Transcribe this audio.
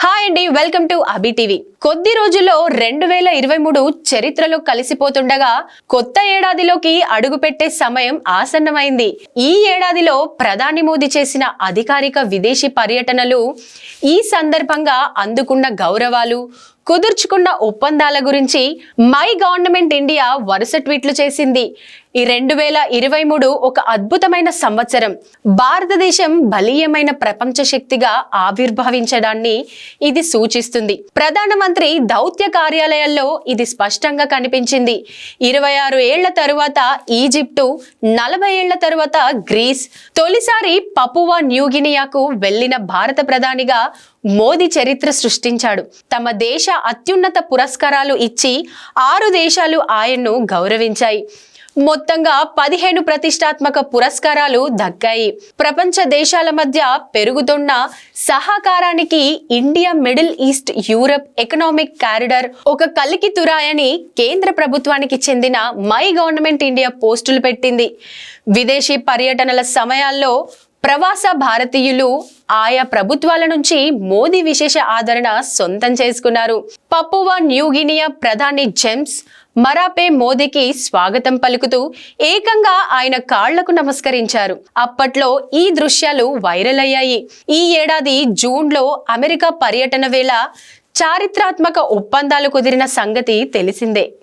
Hi అండి welcome to Abhi TV కొద్ది రోజుల్లో రెండు వేల ఇరవై మూడు చరిత్రలో కలిసిపోతుండగా కొత్త ఏడాదిలోకి అడుగుపెట్టే సమయం ఆసన్నమైంది. ఈ ఏడాదిలో ప్రధాని మోదీ చేసిన అధికారిక విదేశీ పర్యటనలు ఈ సందర్భంగా అందుకున్న గౌరవాలు కుదుర్చుకున్న ఒప్పందాల గురించి మై గవర్నమెంట్ ఇండియా వరుస ట్వీట్లు చేసింది. ఈ రెండు వేల ఇరవై మూడు ఒక అద్భుతమైన సంవత్సరం. భారతదేశం బలీయమైన ప్రపంచ శక్తిగా ఆవిర్భవించడాన్ని ఇది సూచిస్తుంది. ప్రధానమంత్రి దౌత్య కార్యాలయాల్లో ఇది స్పష్టంగా కనిపించింది. ఇరవై ఆరు ఏళ్ళ తరువాత ఈజిప్టు నలభై ఏళ్ళ తరువాత గ్రీస్ తొలిసారి పపువా న్యూగినియాకు వెళ్ళిన భారత ప్రధానిగా మోదీ చరిత్ర సృష్టించాడు. తమ దేశ అత్యున్నత పురస్కారాలు ఇచ్చి ఆరు దేశాలు ఆయన్ను గౌరవించాయి. మొత్తంగా పదిహేను ప్రతిష్టాత్మక పురస్కారాలు దక్కాయి. ప్రపంచ దేశాల మధ్య పెరుగుతున్న సహకారానికి India Middle East Europe economic corridor ఒక కలికి తురాయని కేంద్ర ప్రభుత్వానికి చెందిన మై గవర్నమెంట్ ఇండియా పోస్టులు పెట్టింది. విదేశీ పర్యటనల సమయాల్లో ప్రవాస భారతీయులు ఆయా ప్రభుత్వాల నుంచి మోదీ విశేష ఆదరణ సొంతం చేసుకున్నారు. పప్పువా న్యూగినియా ప్రధాని జెమ్స్ మరాపే మోదీకి స్వాగతం పలుకుతూ ఏకంగా ఆయన కాళ్ళకు నమస్కరించారు. అప్పట్లో ఈ దృశ్యాలు వైరల్ అయ్యాయి. ఈ ఏడాది జూన్లో అమెరికా పర్యటన వేళ చారిత్రాత్మక ఒప్పందాలు కుదిరిన సంగతి తెలిసిందే.